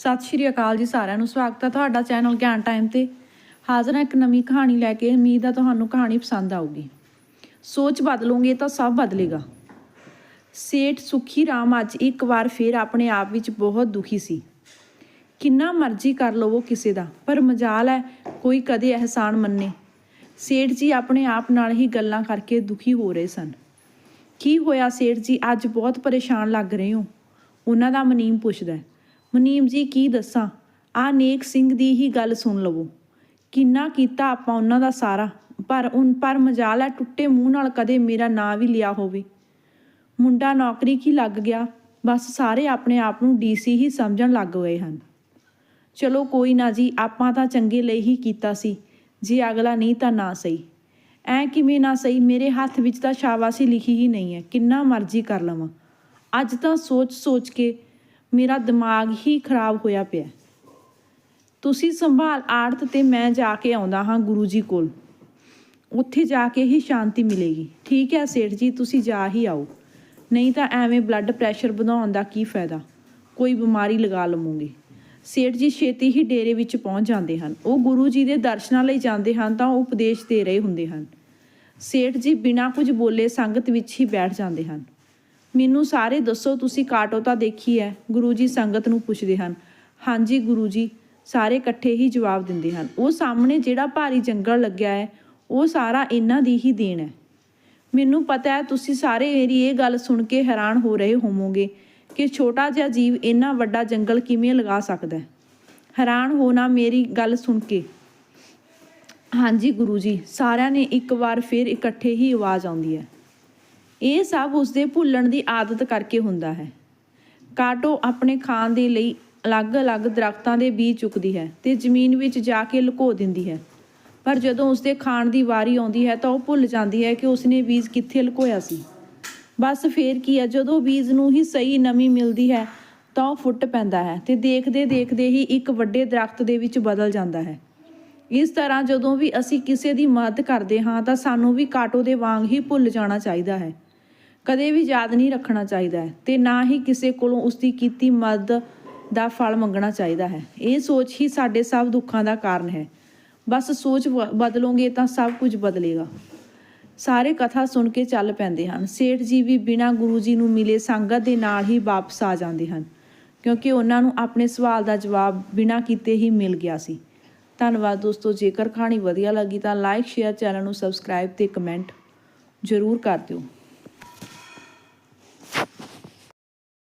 ਸਤਿ ਸ਼੍ਰੀ ਅਕਾਲ ਜੀ ਸਾਰਿਆਂ ਨੂੰ, ਸਵਾਗਤ ਹੈ ਤੁਹਾਡਾ ਚੈਨਲ ਗਿਆਨ ਟਾਈਮ ਤੇ। ਹਾਜ਼ਰ ਹਾਂ ਇੱਕ ਨਵੀਂ ਕਹਾਣੀ ਲੈ ਕੇ, ਉਮੀਦ ਹੈ ਤੁਹਾਨੂੰ ਕਹਾਣੀ ਪਸੰਦ ਆਊਗੀ। ਸੋਚ ਬਦਲੋਗੇ ਤਾਂ ਸਭ ਬਦਲੇਗਾ। ਸੇਠ ਸੁਖੀ ਰਾਮ ਅੱਜ ਇੱਕ ਵਾਰ ਫੇਰ ਆਪਣੇ ਆਪ ਵਿੱਚ ਬਹੁਤ ਦੁਖੀ ਸੀ। ਕਿੰਨਾ ਮਰਜ਼ੀ ਕਰ ਲਵੋ ਕਿਸੇ ਦਾ, ਪਰ ਮਜਾਲ ਹੈ, ਕੋਈ ਕਦੇ ਅਹਿਸਾਨ ਮੰਨੇ। ਸੇਠ ਜੀ ਆਪਣੇ ਆਪ ਨਾਲ ਹੀ ਗੱਲਾਂ ਕਰਕੇ ਦੁਖੀ ਹੋ ਰਹੇ ਸਨ। ਕੀ ਹੋਇਆ ਸੇਠ ਜੀ, ਅੱਜ ਬਹੁਤ ਪਰੇਸ਼ਾਨ ਲੱਗ ਰਹੇ ਹੋ? ਉਹਨਾਂ ਦਾ ਮਨੀਮ ਪੁੱਛਦਾ ਮਨੀਮ ਜੀ, ਕੀ ਦੱਸਾਂ? ਆ ਨੇਕ ਸਿੰਘ ਦੀ ਹੀ ਗੱਲ ਸੁਣ ਲਵੋ। ਕਿੰਨਾ ਕੀਤਾ ਆਪਾਂ ਉਹਨਾਂ ਦਾ ਸਾਰਾ। ਪਰ ਉਨ, ਪਰ ਮਜਾਲ ਹੈ, ਟੁੱਟੇ ਮੂੰਹ ਨਾਲ ਕਦੇ ਮੇਰਾ ਨਾਂ ਵੀ ਲਿਆ ਹੋਵੇ। ਮੁੰਡਾ ਨੌਕਰੀ ਕੀ ਲੱਗ ਗਿਆ? ਬਸ ਸਾਰੇ ਆਪਣੇ ਆਪ ਨੂੰ ਡੀਸੀ ਹੀ ਸਮਝਣ ਲੱਗ ਗਏ ਹਨ। ਚਲੋ ਕੋਈ ਨਾ ਜੀ, ਆਪਾਂ ਤਾਂ ਚੰਗੇ ਲਈ ਹੀ ਕੀਤਾ ਸੀ। ਜੇ ਅਗਲਾ ਨਹੀਂ ਤਾਂ ਨਾ ਸਹੀ। ਐ ਕਿਵੇਂ ਨਾ ਸਹੀ? ਮੇਰੇ ਹੱਥ ਵਿੱਚ ਤਾਂ ਸ਼ਾਬਾਸ਼ੀ ਲਿਖੀ ਹੀ ਨਹੀਂ ਹੈ। ਕਿੰਨਾ ਮਰਜ਼ੀ ਕਰ ਲਵਾਂ। ਅੱਜ ਤਾਂ ਸੋਚ ਸੋਚ ਕੇ ਮੇਰਾ ਦਿਮਾਗ ਹੀ ਖਰਾਬ ਹੋਇਆ ਪਿਆ। ਤੁਸੀਂ ਸੰਭਾਲ ਆੜਤ ਤੇ ਮੈਂ ਜਾ ਕੇ ਆਉਂਦਾ ਹਾਂ ਗੁਰੂ ਜੀ ਕੋਲ। ਉੱਥੇ ਜਾ ਕੇ ਹੀ ਸ਼ਾਂਤੀ ਮਿਲੇਗੀ। ਠੀਕ ਹੈ ਸੇਠ ਜੀ, ਤੁਸੀਂ ਜਾ ਹੀ ਆਓ। ਨਹੀਂ ਤਾਂ ਐਵੇਂ ਬਲੱਡ ਪ੍ਰੈਸ਼ਰ ਵਧਾਉਣ ਦਾ ਕੀ ਫਾਇਦਾ? ਕੋਈ ਬਿਮਾਰੀ ਲਗਾ ਲਵਾਂਗੇ। ਸੇਠ ਜੀ ਛੇਤੀ ਹੀ ਡੇਰੇ ਵਿੱਚ ਪਹੁੰਚ ਜਾਂਦੇ ਹਨ। ਉਹ ਗੁਰੂ ਜੀ ਦੇ ਦਰਸ਼ਨਾਂ ਲਈ ਜਾਂਦੇ ਹਨ ਤਾਂ ਉਹ ਉਪਦੇਸ਼ ਦੇ ਰਹੇ ਹੁੰਦੇ ਹਨ। ਸੇਠ ਜੀ ਬਿਨਾਂ ਕੁਝ ਬੋਲੇ ਸੰਗਤ ਵਿੱਚ ਹੀ ਬੈਠ ਜਾਂਦੇ ਹਨ। ਮੈਨੂੰ ਸਾਰੇ ਦੱਸੋ, ਤੁਸੀਂ ਕਾਟੋ ਤਾਂ ਦੇਖੀ ਹੈ ਗੁਰੂ ਜੀ ਸੰਗਤ ਨੂੰ ਪੁੱਛਦੇ ਹਨ। ਹਾਂਜੀ ਗੁਰੂ ਜੀ, ਸਾਰੇ ਇਕੱਠੇ ਹੀ ਜਵਾਬ ਦਿੰਦੇ ਹਨ। ਉਹ ਸਾਹਮਣੇ ਜਿਹੜਾ ਭਾਰੀ ਜੰਗਲ ਲੱਗਿਆ ਹੈ ਉਹ ਸਾਰਾ ਇਹਨਾਂ ਦੀ ਹੀ ਦੇਣ ਹੈ ਮੈਨੂੰ ਪਤਾ ਹੈ ਤੁਸੀਂ ਸਾਰੇ ਮੇਰੀ ਇਹ ਗੱਲ ਸੁਣ ਕੇ ਹੈਰਾਨ ਹੋ ਰਹੇ ਹੋਵੋਗੇ ਕਿ ਛੋਟਾ ਜਿਹਾ ਜੀਵ ਇੰਨਾ ਵੱਡਾ ਜੰਗਲ ਕਿਵੇਂ ਲਗਾ ਸਕਦਾ ਹੈ ਹੈਰਾਨ ਹੋਣਾ ਮੇਰੀ ਗੱਲ ਸੁਣ ਕੇ। ਹਾਂਜੀ ਗੁਰੂ ਜੀ, ਸਾਰਿਆਂ ਨੇ ਇੱਕ ਵਾਰ ਫਿਰ ਇਕੱਠੇ ਹੀ ਆਵਾਜ਼ ਆਉਂਦੀ ਹੈ ਇਹ ਸਭ ਉਸਦੇ ਭੁੱਲਣ ਦੀ ਆਦਤ ਕਰਕੇ ਹੁੰਦਾ ਹੈ। ਕਾਟੋ ਆਪਣੇ ਖਾਣ ਦੇ ਲਈ ਅਲੱਗ-ਅਲੱਗ ਦਰਖਤਾਂ ਦੇ ਬੀਜ ਚੁੱਕਦੀ ਹੈ ਤੇ ਜ਼ਮੀਨ ਵਿੱਚ ਜਾ ਕੇ ਲੁਕੋ ਦਿੰਦੀ ਹੈ। ਪਰ ਜਦੋਂ ਉਸਦੇ ਖਾਣ ਦੀ ਵਾਰੀ ਆਉਂਦੀ ਹੈ ਤਾਂ ਉਹ ਭੁੱਲ ਜਾਂਦੀ ਹੈ ਕਿ ਉਸਨੇ ਬੀਜ ਕਿੱਥੇ ਲੁਕੋਇਆ ਸੀ। ਬਸ ਫੇਰ ਕੀ ਹੈ, ਜਦੋਂ ਬੀਜ ਨੂੰ ਹੀ ਸਹੀ ਨਮੀ ਮਿਲਦੀ ਹੈ ਤਾਂ ਉਹ ਫੁੱਟ ਪੈਂਦਾ ਹੈ ਤੇ ਦੇਖਦੇ ਦੇਖਦੇ ਹੀ ਇੱਕ ਵੱਡੇ ਦਰਖਤ ਦੇ ਵਿੱਚ ਬਦਲ ਜਾਂਦਾ ਹੈ। ਇਸ ਤਰ੍ਹਾਂ ਜਦੋਂ ਵੀ ਅਸੀਂ ਕਿਸੇ ਦੀ ਮਦਦ ਕਰਦੇ ਹਾਂ ਤਾਂ ਸਾਨੂੰ ਵੀ ਕਾਟੋ ਦੇ ਵਾਂਗ ਹੀ ਭੁੱਲ ਜਾਣਾ ਚਾਹੀਦਾ ਹੈ। ਕਦੇ ਵੀ ਯਾਦ ਨਹੀਂ ਰੱਖਣਾ ਚਾਹੀਦਾ ਹੈ ਤੇ ਨਾ ਹੀ ਕਿਸੇ ਕੋਲੋਂ ਉਸ ਦੀ ਕੀਤੀ ਮਦਦ ਦਾ ਫਲ ਮੰਗਣਾ ਚਾਹੀਦਾ ਹੈ। ਇਹ ਸੋਚ ਹੀ ਸਾਡੇ ਸਭ ਦੁੱਖਾਂ ਦਾ ਕਾਰਨ ਹੈ। ਬਸ ਸੋਚ ਬ- ਬਦਲੋਗੇ ਤਾਂ ਸਭ ਕੁਝ ਬਦਲੇਗਾ। ਸਾਰੇ ਕਥਾ ਸੁਣ ਕੇ ਚੱਲ ਪੈਂਦੇ ਹਨ। ਸੇਠ ਜੀ ਵੀ ਬਿਨਾਂ ਗੁਰੂ ਜੀ ਨੂੰ ਮਿਲੇ ਸੰਗਤ ਦੇ ਨਾਲ ਹੀ ਵਾਪਸ ਆ ਜਾਂਦੇ ਹਨ। ਕਿਉਂਕਿ ਉਹਨਾਂ ਨੂੰ ਆਪਣੇ ਸਵਾਲ ਦਾ ਜਵਾਬ ਬਿਨਾਂ ਕੀਤੇ ਹੀ ਮਿਲ ਗਿਆ ਸੀ। ਧੰਨਵਾਦ ਦੋਸਤੋ, ਜੇਕਰ ਕਹਾਣੀ ਵਧੀਆ ਲੱਗੀ ਤਾਂ ਲਾਈਕ ਸ਼ੇਅਰ ਚੈਨਲ ਨੂੰ ਸਬਸਕ੍ਰਾਈਬ ਤੇ ਕਮੈਂਟ ਜ਼ਰੂਰ ਕਰ ਦਿਓ।